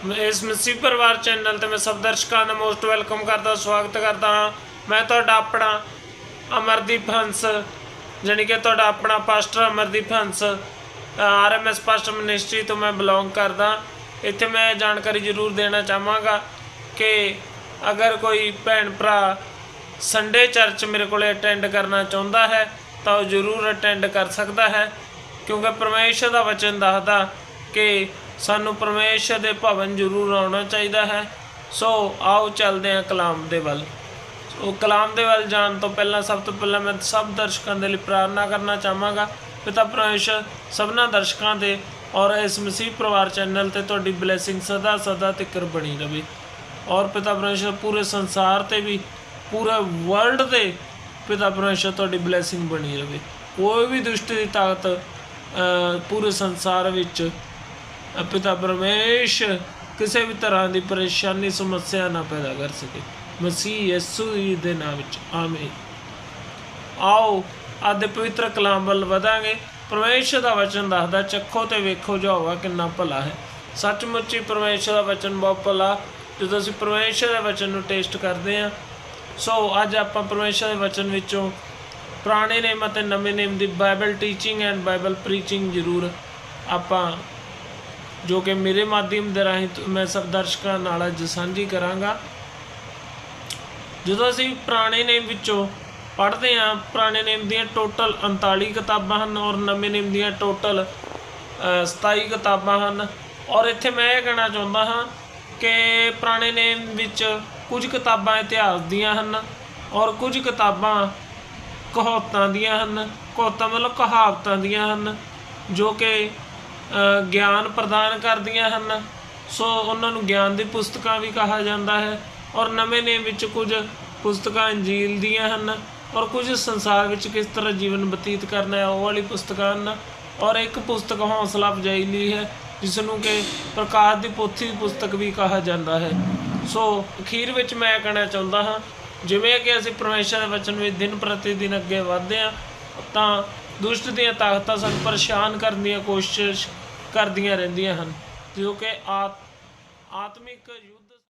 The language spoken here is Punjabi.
ਇਸ ਮਸੀਹ ਪਰਿਵਾਰ ਚੈਨਲ ਤੇ ਮੈਂ ਸਭ ਦਰਸ਼ਕਾਂ ਦਾ ਮੋਸਟ ਵੈਲਕਮ ਕਰਦਾ, ਸਵਾਗਤ ਕਰਦਾ ਹਾਂ। ਮੈਂ ਤੁਹਾਡਾ ਆਪਣਾ ਅਮਰਦੀਪ ਹੰਸ, ਜਾਣੀ ਕਿ ਤੁਹਾਡਾ ਆਪਣਾ pastor Amardeep Hans RMS pastor ministry ਤੋਂ ਮੈਂ ਬਿਲੋਂਗ ਕਰਦਾ। ਇੱਥੇ ਮੈਂ ਜਾਣਕਾਰੀ ਜ਼ਰੂਰ ਦੇਣਾ ਚਾਹਾਂਗਾ ਕਿ ਅਗਰ ਕੋਈ ਭੈਣ ਭਰਾ ਸੰਡੇ ਚਰਚ ਮੇਰੇ ਕੋਲੇ ਅਟੈਂਡ ਕਰਨਾ ਚਾਹੁੰਦਾ ਹੈ, ਤਾਂ ਉਹ ਜ਼ਰੂਰ ਅਟੈਂਡ ਕਰ ਸਕਦਾ ਹੈ, ਕਿਉਂਕਿ ਪਰਮੇਸ਼ਰ ਦਾ ਵਚਨ ਦੱਸਦਾ ਕਿ ਸਾਨੂੰ ਪਰਮੇਸ਼ਰ ਦੇ ਭਵਨ ਜ਼ਰੂਰ ਆਉਣਾ ਚਾਹੀਦਾ ਹੈ। ਸੋ ਆਓ ਚੱਲਦੇ ਹਾਂ ਕਲਾਮ ਦੇ ਵੱਲ। ਉਹ ਕਲਾਮ ਦੇ ਵੱਲ ਜਾਣ ਤੋਂ ਪਹਿਲਾਂ ਸਭ ਤੋਂ ਪਹਿਲਾਂ ਮੈਂ ਸਭ ਦਰਸ਼ਕਾਂ ਦੇ ਲਈ ਪ੍ਰਾਰਥਨਾ ਕਰਨਾ ਚਾਹਾਂਗਾ। ਪਿਤਾ ਪਰਮੇਸ਼ਰ, ਸਭਨਾ ਦਰਸ਼ਕਾਂ ਦੇ ਔਰ ਇਸ ਮਸੀਹ ਪਰਿਵਾਰ ਚੈਨਲ ਤੇ ਤੁਹਾਡੀ ਬਲੇਸਿੰਗ ਸਦਾ ਸਦਾ ਤੱਕਰ ਬਣੀ ਰਵੇ। ਔਰ ਪਿਤਾ ਪਰਮੇਸ਼ਰ, ਪੂਰੇ ਸੰਸਾਰ ਤੇ ਵੀ, ਪੂਰੇ ਵਰਲਡ ਤੇ ਪਿਤਾ ਪਰਮੇਸ਼ਰ ਤੁਹਾਡੀ ਬਲੇਸਿੰਗ ਬਣੀ ਰਵੇ। ਕੋਈ ਵੀ ਦੁਸ਼ਟ ਦੀ ਤਾਕਤ ਪੂਰੇ ਸੰਸਾਰ ਵਿੱਚ ਪਿਤਾ ਪਰਮੇਸ਼ ਕਿਸੇ ਵੀ ਤਰ੍ਹਾਂ ਦੀ ਪਰੇਸ਼ਾਨੀ, ਸਮੱਸਿਆ ਨਾ ਪੈਦਾ ਕਰ ਸਕੇ। ਮਸੀਹ ਯਿਸੂ ਦੇ ਨਾਮ ਵਿੱਚ, ਆਮੀਨ। ਆਓ, ਅੱਜ ਪਵਿੱਤਰ ਕਲਾਮ ਵੱਲ ਵਧਾਂਗੇ। ਪਰਮੇਸ਼ਰ ਦਾ ਵਚਨ ਦੱਸਦਾ, ਚੱਖੋ ਤੇ ਵੇਖੋ ਜੋ ਕਿੰਨਾ ਭਲਾ ਹੈ। ਸੱਚਮੁੱਚ ਹੀ ਪਰਮੇਸ਼ਰ ਦਾ ਵਚਨ ਬਹੁਤ ਭਲਾ। ਜਦੋਂ ਅਸੀਂ ਪਰਮੇਸ਼ਰ ਦੇ ਵਚਨ ਨੂੰ ਟੇਸਟ ਕਰਦੇ ਹਾਂ, ਸੋ ਅੱਜ ਆਪਾਂ ਪਰਮੇਸ਼ਰ ਦੇ ਵਚਨ ਵਿੱਚੋਂ ਪੁਰਾਣੇ ਨੇਮ ਅਤੇ ਨਵੇਂ ਨੇਮ ਦੀ Bible teaching and Bible preaching ਜ਼ਰੂਰ ਆਪਾਂ ਜੋ ਕਿ ਮੇਰੇ ਮਾਧਿਅਮ ਦੇ ਰਾਹੀਂ ਮੈਂ ਸਭ ਦਰਸ਼ਕਾਂ ਨਾਲ ਅੱਜ ਸਾਂਝੀ ਕਰਾਂਗਾ। ਜਦੋਂ ਅਸੀਂ ਪੁਰਾਣੇ ਨੇਮ ਵਿੱਚੋਂ ਪੜ੍ਹਦੇ ਹਾਂ, ਪੁਰਾਣੇ ਨੇਮ ਦੀਆਂ ਟੋਟਲ 39 ਕਿਤਾਬਾਂ ਹਨ ਔਰ ਨਵੇਂ ਨੇਮ ਦੀਆਂ ਟੋਟਲ 27 ਕਿਤਾਬਾਂ ਹਨ। ਔਰ ਇੱਥੇ ਮੈਂ ਇਹ ਕਹਿਣਾ ਚਾਹੁੰਦਾ ਹਾਂ ਕਿ ਪੁਰਾਣੇ ਨੇਮ ਵਿੱਚ ਕੁਝ ਕਿਤਾਬਾਂ ਇਤਿਹਾਸ ਦੀਆਂ ਹਨ ਔਰ ਕੁਝ ਕਿਤਾਬਾਂ ਕਹਾਵਤਾਂ ਦੀਆਂ ਹਨ, ਕਹਾਵਤਾਂ ਮਤਲਬ ਕਹਾਵਤਾਂ ਦੀਆਂ ਹਨ, ਜੋ ਕਿ ਗਿਆਨ ਪ੍ਰਦਾਨ ਕਰਦੀਆਂ ਹਨ। ਸੋ ਉਹਨਾਂ ਨੂੰ ਗਿਆਨ ਦੀ ਪੁਸਤਕਾਂ ਵੀ ਕਿਹਾ ਜਾਂਦਾ ਹੈ ਔਰ ਨਵੇਂ ਨੇਮ ਵਿੱਚ ਕੁਝ ਪੁਸਤਕਾਂ ਅੰਜੀਲ ਦੀਆਂ ਹਨ ਔਰ ਕੁਝ ਸੰਸਾਰ ਵਿੱਚ ਕਿਸ ਤਰ੍ਹਾਂ ਜੀਵਨ ਬਤੀਤ ਕਰਨਾ ਹੈ, ਉਹ ਵਾਲੀ ਪੁਸਤਕਾਂ ਹਨ। ਔਰ ਇੱਕ ਪੁਸਤਕ ਹੌਸਲਾ ਅਫਜ਼ਾਈ ਲਈ ਹੈ, ਜਿਸ ਨੂੰ ਕਿ ਪ੍ਰਕਾਸ਼ ਦੀ ਪੋਥੀ ਪੁਸਤਕ ਵੀ ਕਿਹਾ ਜਾਂਦਾ ਹੈ। ਸੋ ਅਖੀਰ ਵਿੱਚ ਮੈਂ ਇਹ ਕਹਿਣਾ ਚਾਹੁੰਦਾ ਹਾਂ, ਜਿਵੇਂ ਕਿ ਅਸੀਂ ਪਰਮੇਸ਼ਰ ਦੇ ਵਚਨ ਵਿੱਚ ਦਿਨ ਪ੍ਰਤੀ ਦਿਨ ਅੱਗੇ ਵਧਦੇ ਹਾਂ, ਤਾਂ ਦੁਸ਼ਟ ਦੀਆਂ ਤਾਕਤਾਂ ਸਾਨੂੰ ਪਰੇਸ਼ਾਨ ਕਰਨ ਦੀਆਂ ਕੋਸ਼ਿਸ਼ ਕਰਦੀਆਂ ਰਹਿੰਦੀਆਂ ਹਨ। ਜੋ ਕਿ ਆਤ ਆਤਮਿਕ ਯੁੱਧ